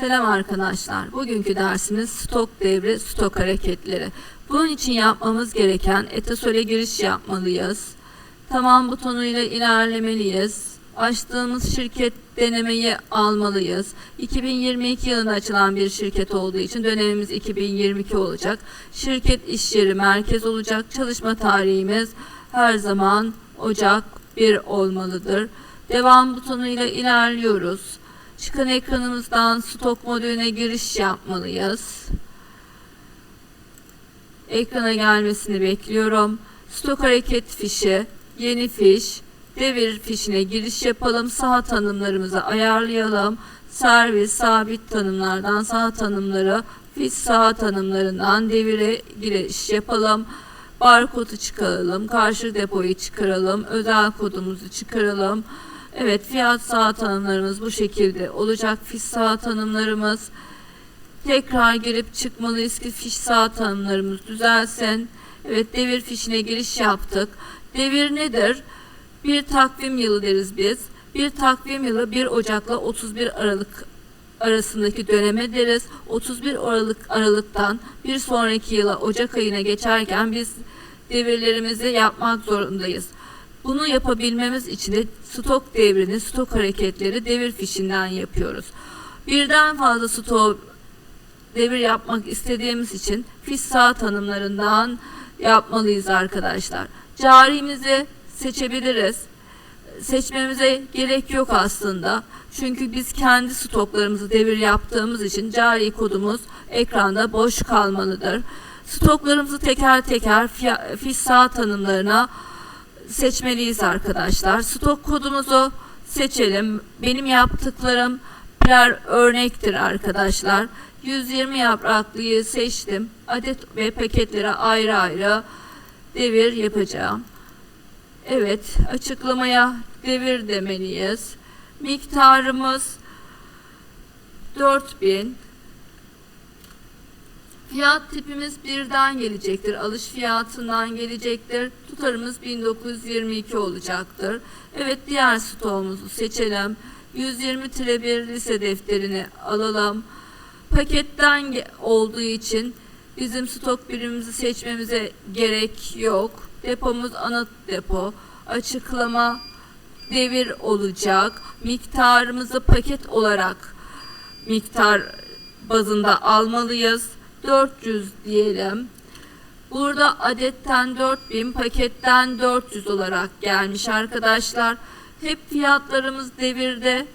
Selam arkadaşlar. Bugünkü dersimiz stok devri, stok hareketleri. Bunun için yapmamız gereken etasole giriş yapmalıyız. Tamam butonuyla ilerlemeliyiz. Açtığımız şirket denemeyi almalıyız. 2022 yılında açılan bir şirket olduğu için dönemimiz 2022 olacak. Şirket iş yeri merkez olacak. Çalışma tarihimiz her zaman Ocak 1 olmalıdır. Devam butonuyla ilerliyoruz. Çıkan ekranımızdan stok modülüne giriş yapmalıyız. Ekrana gelmesini bekliyorum. Stok hareket fişi, yeni fiş, devir fişine giriş yapalım. Saha tanımlarımızı ayarlayalım. Servis, sabit tanımlardan saha tanımları, fiş saha tanımlarından devire giriş yapalım. Barkodu çıkaralım, karşı depoyu çıkaralım, özel kodumuzu çıkaralım. Evet fiyat saat tanımlarımız bu şekilde olacak. Fiş saat tanımlarımız tekrar girip çıkmalıyız ki fiş saat tanımlarımız düzelsin. Evet devir fişine giriş yaptık. Devir nedir? Bir takvim yılı deriz biz. Bir takvim yılı 1 Ocak'la 31 Aralık arasındaki döneme deriz. 31 Aralık Aralık'tan bir sonraki yıla Ocak ayına geçerken biz devirlerimizi yapmak zorundayız. Bunu yapabilmemiz için de stok devrini, stok hareketleri devir fişinden yapıyoruz. Birden fazla stok devir yapmak istediğimiz için fiş sağ tanımlarından yapmalıyız arkadaşlar. Carimizi seçebiliriz. Seçmemize gerek yok aslında. Çünkü biz kendi stoklarımızı devir yaptığımız için cari kodumuz ekranda boş kalmalıdır. Stoklarımızı teker teker fiş sağ tanımlarına seçmeliyiz arkadaşlar. Stok kodumuzu seçelim. Benim yaptıklarım birer örnektir arkadaşlar. 120 yapraklıyı seçtim. Adet ve paketlere ayrı ayrı devir yapacağım. Evet, açıklamaya devir demeliyiz. Miktarımız 4000 Fiyat tipimiz birden gelecektir. Alış fiyatından gelecektir. Tutarımız 1922 olacaktır. Evet diğer stoğumuzu seçelim. 120-1 lise defterini alalım. Paketten olduğu için bizim stok birimimizi seçmemize gerek yok. Depomuz ana depo. Açıklama devir olacak. Miktarımızı paket olarak miktar bazında almalıyız. 400 diyelim. Burada adetten 4000, paketten 400 olarak gelmiş arkadaşlar. Hep fiyatlarımız devirde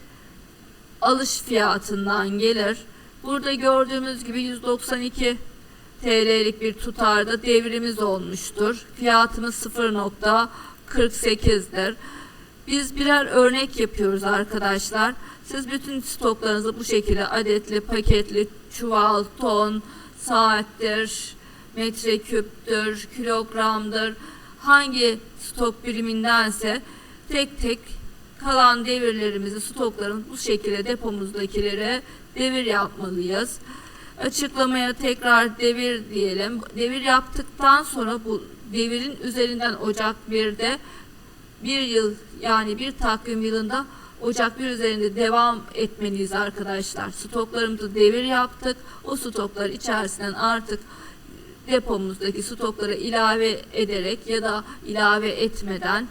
alış fiyatından gelir. Burada gördüğümüz gibi 192 TL'lik bir tutarda devrimiz olmuştur. Fiyatımız 0.48'dir. Biz birer örnek yapıyoruz arkadaşlar. Siz bütün stoklarınızı bu şekilde adetli, paketli, çuval, ton, saattir, metreküptür, kilogramdır, hangi stok birimindense tek tek kalan devirlerimizi, stoklarımız bu şekilde depomuzdakileri devir yapmalıyız. Açıklamaya tekrar devir diyelim. Devir yaptıktan sonra bu devirin üzerinden Ocak 1'de bir yıl yani bir takvim yılında Ocak 1 üzerinde devam etmeliyiz arkadaşlar. Stoklarımızı devir yaptık. O stoklar içerisinden artık depomuzdaki stoklara ilave ederek ya da ilave etmeden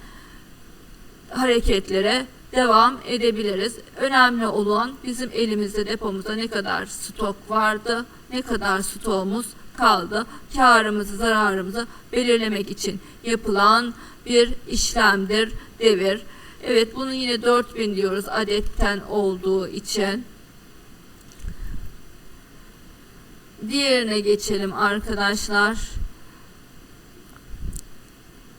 hareketlere devam edebiliriz. Önemli olan bizim elimizde depomuzda ne kadar stok vardı, ne kadar stoğumuz kaldı. Karımızı, zararımızı belirlemek için yapılan bir işlemdir devir. Evet bunu yine 4000 diyoruz adetten olduğu için. Diğerine geçelim arkadaşlar.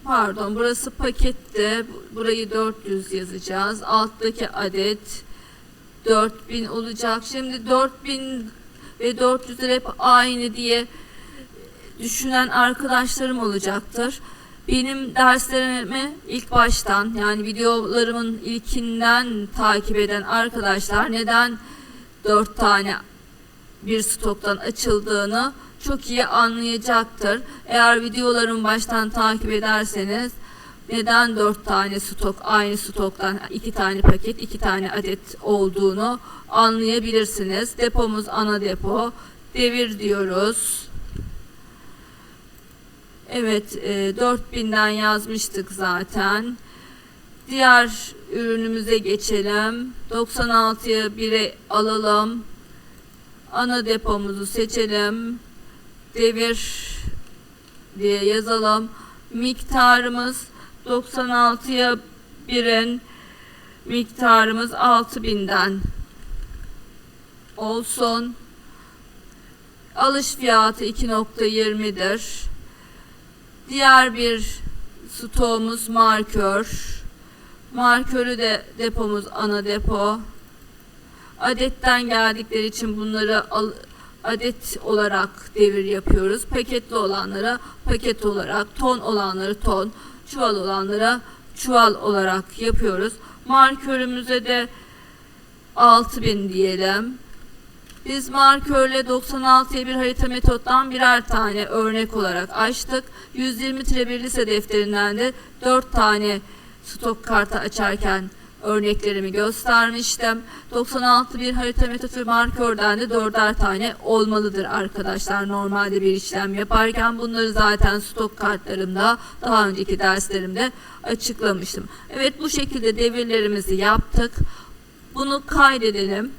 Pardon burası pakette. Burayı 400 yazacağız. Alttaki adet 4000 olacak. Şimdi 4000 ve 400 hep aynı diye düşünen arkadaşlarım olacaktır. Benim derslerimi ilk baştan yani videolarımın ilkinden takip eden arkadaşlar neden 4 tane bir stoktan açıldığını çok iyi anlayacaktır. Eğer videolarımı baştan takip ederseniz neden dört tane stok aynı stoktan iki tane paket iki tane adet olduğunu anlayabilirsiniz. Depomuz ana depo. Devir diyoruz. Evet e, 4000'den yazmıştık zaten. Diğer ürünümüze geçelim. 96'ya 1'e alalım. Ana depomuzu seçelim. Devir diye yazalım. Miktarımız 96'ya 1'in miktarımız 6000'den olsun. Alış fiyatı 2.20'dir. Diğer bir stoğumuz markör. Markörü de depomuz ana depo. Adetten geldikleri için bunları al, adet olarak devir yapıyoruz. Paketli olanlara paket olarak, ton olanları ton, çuval olanlara çuval olarak yapıyoruz. Markörümüze de 6000 diyelim. Biz markörle 96'ya bir harita metottan birer tane örnek olarak açtık. 120 tire lise defterinden de 4 tane stok kartı açarken örneklerimi göstermiştim. 96 bir harita metodu markörden de 4'er tane olmalıdır arkadaşlar. Normalde bir işlem yaparken bunları zaten stok kartlarımda daha önceki derslerimde açıklamıştım. Evet bu şekilde devirlerimizi yaptık. Bunu kaydedelim.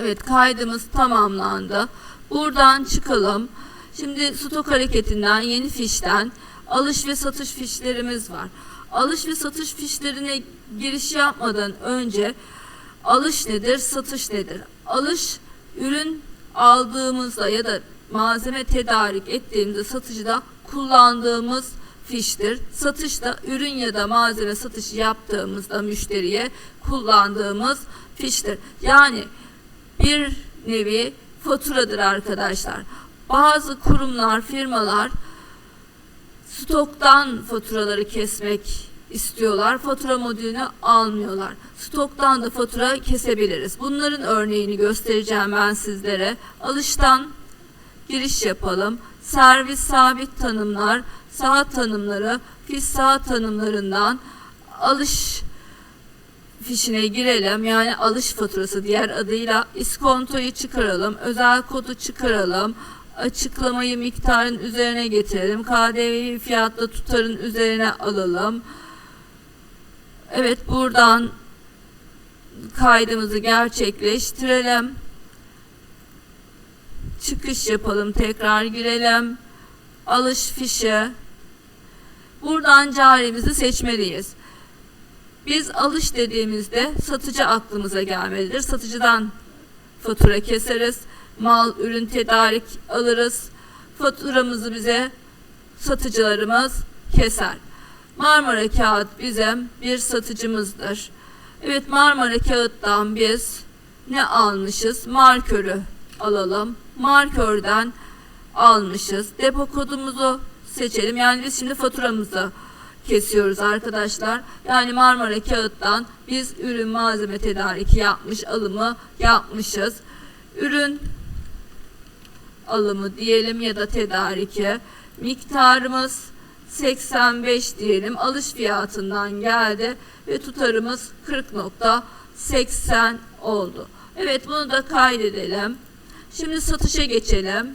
Evet kaydımız tamamlandı. Buradan çıkalım. Şimdi stok hareketinden yeni fişten alış ve satış fişlerimiz var. Alış ve satış fişlerine giriş yapmadan önce alış nedir, satış nedir? Alış ürün aldığımızda ya da malzeme tedarik ettiğimizde satıcıda kullandığımız fiştir. Satışta ürün ya da malzeme satışı yaptığımızda müşteriye kullandığımız fiştir. Yani bir nevi faturadır arkadaşlar. Bazı kurumlar, firmalar stoktan faturaları kesmek istiyorlar. Fatura modülünü almıyorlar. Stoktan da fatura kesebiliriz. Bunların örneğini göstereceğim ben sizlere. Alıştan giriş yapalım. Servis sabit tanımlar, saat tanımları, fiş saat tanımlarından alış fişine girelim. Yani alış faturası diğer adıyla iskontoyu çıkaralım. Özel kodu çıkaralım. Açıklamayı miktarın üzerine getirelim. KDV'yi fiyatla tutarın üzerine alalım. Evet buradan kaydımızı gerçekleştirelim. Çıkış yapalım. Tekrar girelim. Alış fişi. Buradan carimizi seçmeliyiz. Biz alış dediğimizde satıcı aklımıza gelmelidir. Satıcıdan fatura keseriz. Mal, ürün tedarik alırız. Faturamızı bize satıcılarımız keser. Marmara Kağıt bizim bir satıcımızdır. Evet Marmara Kağıt'tan biz ne almışız? Markörü alalım. Markörden almışız. Depo kodumuzu seçelim. Yani biz şimdi faturamızı kesiyoruz arkadaşlar. Yani Marmara Kağıt'tan biz ürün malzeme tedariki yapmış, alımı yapmışız. Ürün alımı diyelim ya da tedariki. Miktarımız 85 diyelim. Alış fiyatından geldi ve tutarımız 40.80 oldu. Evet bunu da kaydedelim. Şimdi satışa geçelim.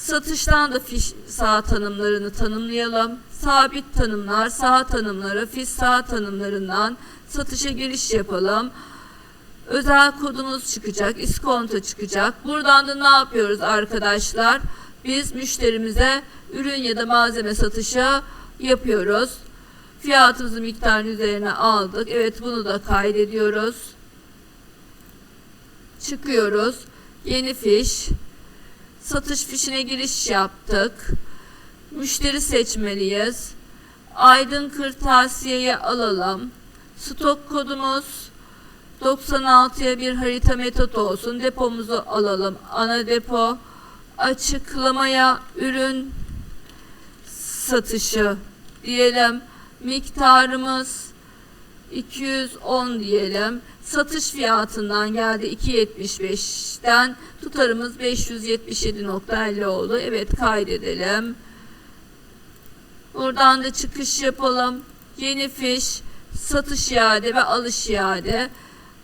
Satıştan da fiş sağ tanımlarını tanımlayalım. Sabit tanımlar, sağ tanımları, fiş sağ tanımlarından satışa giriş yapalım. Özel kodumuz çıkacak, iskonto çıkacak. Buradan da ne yapıyoruz arkadaşlar? Biz müşterimize ürün ya da malzeme satışı yapıyoruz. Fiyatımızı miktarın üzerine aldık. Evet bunu da kaydediyoruz. Çıkıyoruz. Yeni fiş. Satış fişine giriş yaptık. Müşteri seçmeliyiz. Aydın kırtasiyeyi alalım. Stok kodumuz 96'ya bir harita metot olsun. Depomuzu alalım. Ana depo. Açıklamaya ürün satışı diyelim. Miktarımız 210 diyelim. Satış fiyatından geldi 2.75'ten tutarımız 577.50 oldu. Evet kaydedelim. Buradan da çıkış yapalım. Yeni fiş, satış iade ve alış iade.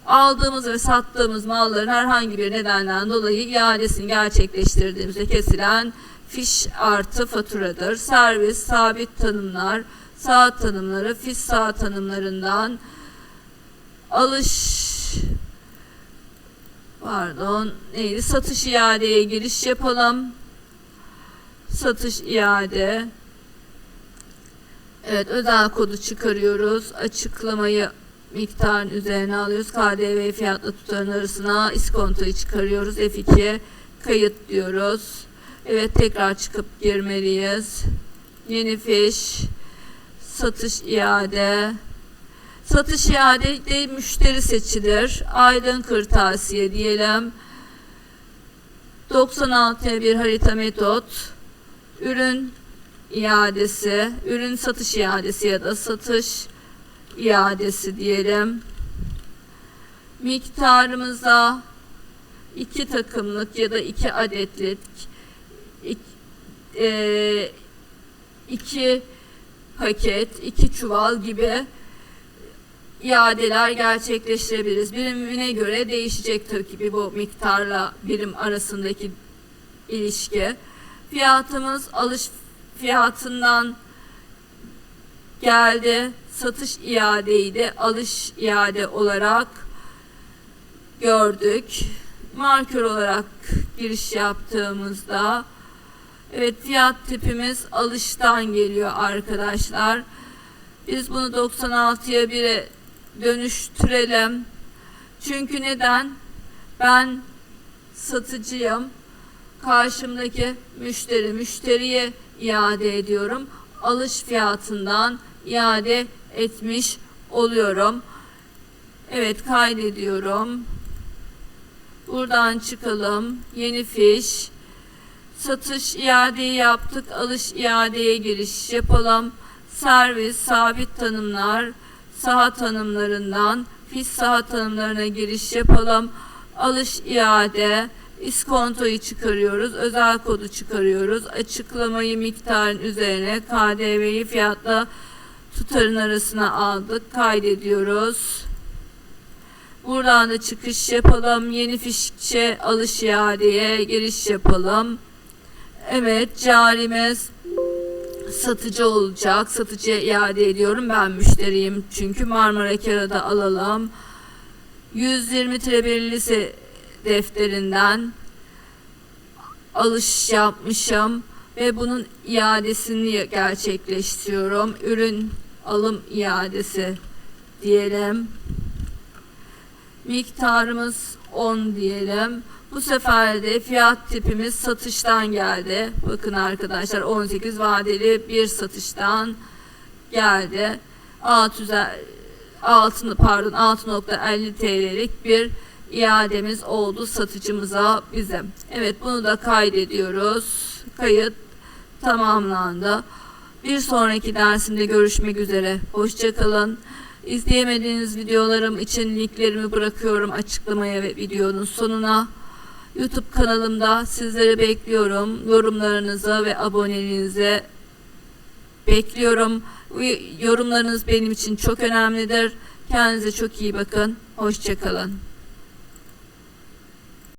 Aldığımız ve sattığımız malların herhangi bir nedenden dolayı iadesini gerçekleştirdiğimizde kesilen fiş artı faturadır. Servis, sabit tanımlar, saat tanımları, fiş saat tanımlarından alış pardon neydi satış iadeye giriş yapalım. Satış iade Evet özel kodu çıkarıyoruz. Açıklamayı miktarın üzerine alıyoruz. KDV fiyatla tutarın arasına iskontoyu çıkarıyoruz. F2'ye kayıt diyoruz. Evet tekrar çıkıp girmeliyiz. Yeni fiş. Satış iade. Satış iade de müşteri seçilir. Aydın kırtasiye diyelim. 96'ya bir harita metot. Ürün iadesi, ürün satış iadesi ya da satış iadesi diyelim. Miktarımıza iki takımlık ya da iki adetlik iki, e, iki paket, iki çuval gibi iadeler gerçekleştirebiliriz. Birimine göre değişecek tabii ki bu miktarla birim arasındaki ilişki. Fiyatımız alış fiyatından geldi. Satış iadeyi de alış iade olarak gördük. Markör olarak giriş yaptığımızda evet fiyat tipimiz alıştan geliyor arkadaşlar. Biz bunu 96'ya 1'e dönüştürelim. Çünkü neden? Ben satıcıyım. Karşımdaki müşteri müşteriye iade ediyorum. Alış fiyatından iade etmiş oluyorum. Evet kaydediyorum. Buradan çıkalım. Yeni fiş. Satış iadeyi yaptık. Alış iadeye giriş yapalım. Servis, sabit tanımlar, saha tanımlarından fiş saha tanımlarına giriş yapalım. Alış iade, iskontoyu çıkarıyoruz. Özel kodu çıkarıyoruz. Açıklamayı miktarın üzerine KDV'yi fiyatla tutarın arasına aldık. Kaydediyoruz. Buradan da çıkış yapalım. Yeni fişe alış iadeye giriş yapalım. Evet carimiz satıcı olacak. Satıcıya iade ediyorum. Ben müşteriyim. Çünkü Marmara Kara'da alalım. 120 TL'li lise defterinden alış yapmışım ve bunun iadesini gerçekleştiriyorum. Ürün alım iadesi diyelim. Miktarımız 10 diyelim. Bu sefer de fiyat tipimiz satıştan geldi. Bakın arkadaşlar 18 vadeli bir satıştan geldi. Alt üzer, altını pardon 6.50 TL'lik bir iademiz oldu satıcımıza bizim. Evet bunu da kaydediyoruz. Kayıt tamamlandı. Bir sonraki dersimde görüşmek üzere. Hoşçakalın. İzleyemediğiniz videolarım için linklerimi bırakıyorum açıklamaya ve videonun sonuna. YouTube kanalımda sizleri bekliyorum. Yorumlarınızı ve aboneliğinizi bekliyorum. Yorumlarınız benim için çok önemlidir. Kendinize çok iyi bakın. Hoşçakalın.